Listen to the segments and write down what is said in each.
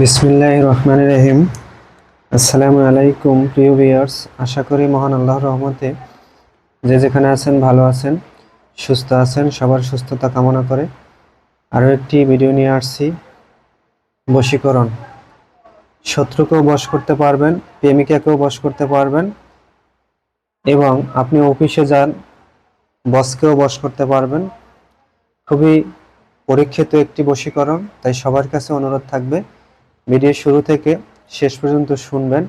বিসমিল্লাহ রহমান রহিম। আসসালামু আলাইকুম, প্রিয় ভিউয়ার্স। আশা করি মহান আল্লাহর রহমতে যে যেখানে আছেন, ভালো আছেন, সুস্থ আছেন, সবার সুস্থতা কামনা করে আরও একটি ভিডিও নিয়ে আসছি। বশীকরণ। শত্রুকেও বশ করতে পারবেন, প্রেমিকাকেও বশ করতে পারবেন এবং আপনি অফিসে যান, বসকেও বশ করতে পারবেন। খুবই পরীক্ষিত একটি বশীকরণ, তাই সবার কাছে অনুরোধ থাকবে ভিডিও শুরু থেকে শেষ পর্যন্ত শুনবেন।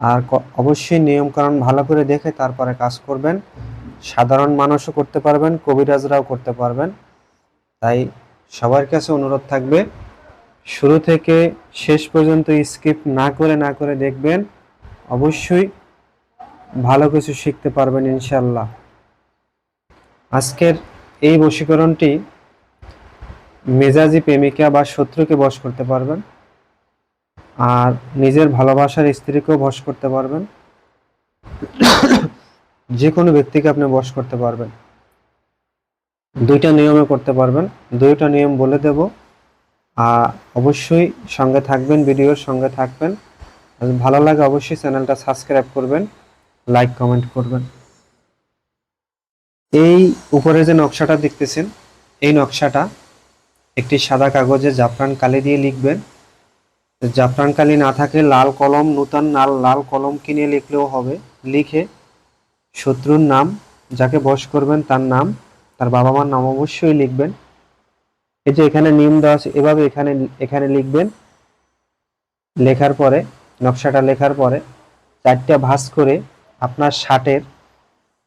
আর অবশ্যই নিয়মকানুন ভালো করে দেখে তারপরে কাজ করবেন। সাধারণ মানুষও করতে পারবেন, কবিরাজরাও করতে পারবেন। তাই সবার কাছে অনুরোধ থাকবে, শুরু থেকে শেষ পর্যন্ত স্কিপ না করে না করে দেখবেন। অবশ্যই ভালো কিছু শিখতে পারবেন ইনশাল্লাহ আজকের এই বশীকরণটি মেজাজি প্রেমিকা বা শত্রুকে বশ করতে পারবেন। আর নিজের ভালোবাসার স্ত্রীকেও বশ করতে পারবেন। যে কোনো ব্যক্তিকে আপনি বশ করতে পারবেন। দুইটা নিয়মে করতে পারবেন। দুইটা নিয়ম বলে দেব। আর অবশ্যই সঙ্গে থাকবেন, ভিডিওর সঙ্গে থাকবেন। ভালো লাগে অবশ্যই চ্যানেলটা সাবস্ক্রাইব করবেন, লাইক, কমেন্ট করবেন। এই উপরে যে নকশাটা দেখতেছেন, এই নকশাটা একটি সাদা কাগজে জাফরান কালি দিয়ে লিখবেন। জাফরান কালি না থাকে, লাল কলম, নূতন লাল লাল কলম কিনে লিখলেও হবে। লিখে শত্রুর নাম, যাকে বশ করবেন তার নাম, তার বাবা মার নাম অবশ্যই লিখবেন। এই যে এখানে দেওয়া আছে, এভাবে এখানে এখানে লিখবেন। লেখার পরে, নকশাটা লেখার পরে চারটা ভাঁজ করে আপনার শার্টের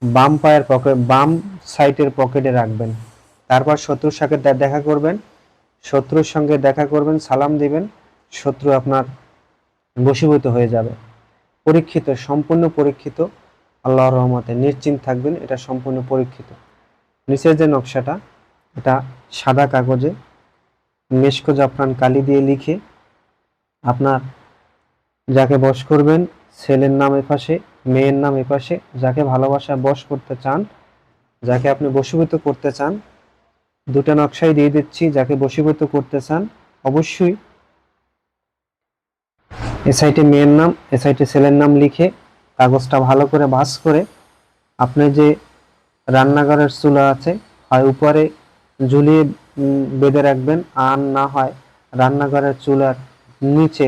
বাম পায়ের পকেট, বাম সাইডের পকেটে রাখবেন। তারপর শত্রুর সাথে দেখা করবেন। শত্রুর সঙ্গে দেখা করবেন, সালাম দিবেন। শত্রু আপনার বশীভূত হয়ে যাবে। পরীক্ষিত, সম্পূর্ণ পরীক্ষিত, আল্লাহর রহমতে নিশ্চিন্ত থাকবেন, এটা সম্পূর্ণ পরীক্ষিত। নিচের যে নকশাটা, এটা সাদা কাগজে, মেশকো জাফরান কালি দিয়ে লিখে আপনার যাকে বশ করবেন, ছেলের নাম এপাশে, মেয়ের নাম এপাশে, যাকে ভালোবাসা বশ করতে চান, যাকে আপনি বশীভূত করতে চান, দুটা নকশাই দিয়ে দিচ্ছি, যাকে বশীভূত করতে চান, অবশ্যই এ সাইটে মেয়ের নাম এ সাইটে ছেলের নাম লিখে কাগজটা ভালো করে ভাঁজ করে আপনি যে রান্নাঘরের চুলা আছে, হয় উপরে ঝুলিয়ে বেঁধে রাখবেন আর না হয় রান্নাঘরের চুলার নিচে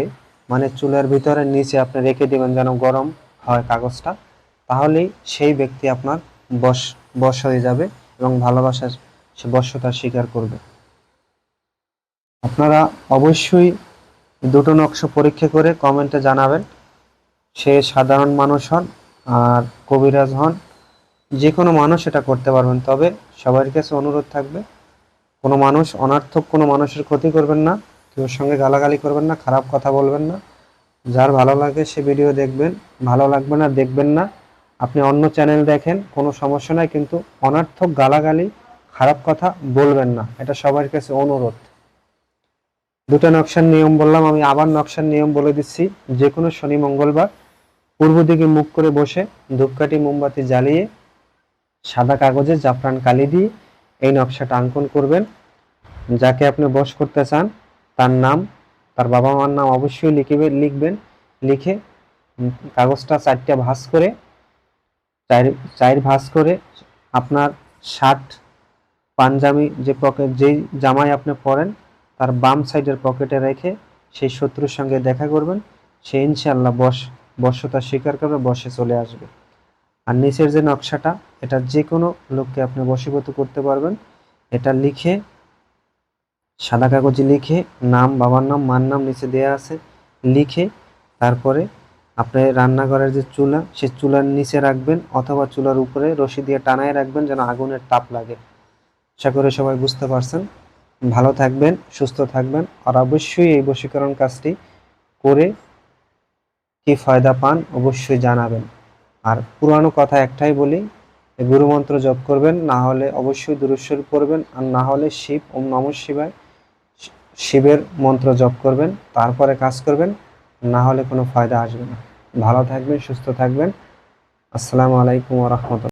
মানে চুলার ভিতরে নিচে আপনি রেখে দিবেন যেন গরম হয় কাগজটা, তাহলেই সেই ব্যক্তি আপনার বশ বশ হয়ে যাবে এবং ভালোবাসার বশ্যতা স্বীকার করবে। আপনারা অবশ্যই দুটো নকশা পরীক্ষা করে কমেন্টে জানাবেন। সে সাধারণ মানুষ হন আর কবিরাজ হন যে কোনো মানুষ এটা করতে পারবেন। তবে সবার কাছে অনুরোধ থাকবে, কোনো মানুষ অনার্থক, কোনো মানুষের ক্ষতি করবেন না, কেউ সঙ্গে গালাগালি করবেন না, খারাপ কথা বলবেন না। যার ভালো লাগে সে ভিডিও দেখবেন, ভালো লাগবে না দেখবেন না। আপনি অন্য চ্যানেল দেখেন, কোনো সমস্যা নাই, কিন্তু অনার্থক গালাগালি, খারাপ কথা বলবেন না। এটা সবার কাছে অনুরোধ। দুটো নকশার নিয়ম বললাম, আমি আবার নকশার নিয়ম বলে দিচ্ছি। যে কোনো শনি, মঙ্গলবার, পূর্ব দিকে মুখ করে বসে ধূপকাঠি, মোমবাতি জ্বালিয়ে সাদা কাগজে জাফরান কালি দিয়ে এই নকশাটা অঙ্কন করবেন। যাকে আপনি বশ করতে চান, তার নাম, তার বাবা মার নাম অবশ্যই লিখবে লিখবেন। লিখে কাগজটা চারটা ভাঁজ করে, চার চার ভাঁজ করে আপনার শার্ট, পাঞ্জাবি যে পকেট যেই জামাই আপনি পরেন তার বাম সাইডের পকেটে রেখে সেই শত্রুর সঙ্গে দেখা করবেন, সে ইনশাল্লাহ বশ বশ্যতা স্বীকার করবে, বসে চলে আসবে। আর নিচের যে নকশাটা, এটা যে কোনো লোককে আপনি বশীভূত করতে পারবেন। এটা লিখে, সাদা কাগজে লিখে, নাম, বাবার নাম, মার নাম নিচে দেয়া আছে, লিখে তারপরে আপনি রান্নাঘরের যে চুলা, সে চুলার নিচে রাখবেন অথবা চুলার উপরে রশি দিয়ে টানায় রাখবেন যেন আগুনের তাপ লাগে। আশা করে সবাই বুঝতে পারছেন। ভালো থাকবেন, সুস্থ থাকবেন। আর অবশ্যই এই বশীকরণ কাজটি করে কি ফায়দা পান অবশ্যই জানাবেন। আর পুরানো কথা একটাই বলি গুরুমন্ত্র জপ করবেন, না হলে অবশ্যই দুরুশ্বর পড়বেন, আর না হলে শিব, ওম নম শিবায় শিবের মন্ত্র জপ করবেন, তারপরে কাজ করবেন, না হলে কোনো ফায়দা আসবে না। ভালো থাকবেন, সুস্থ থাকবেন। আসসালামু আলাইকুম রহমতুল্লাহ।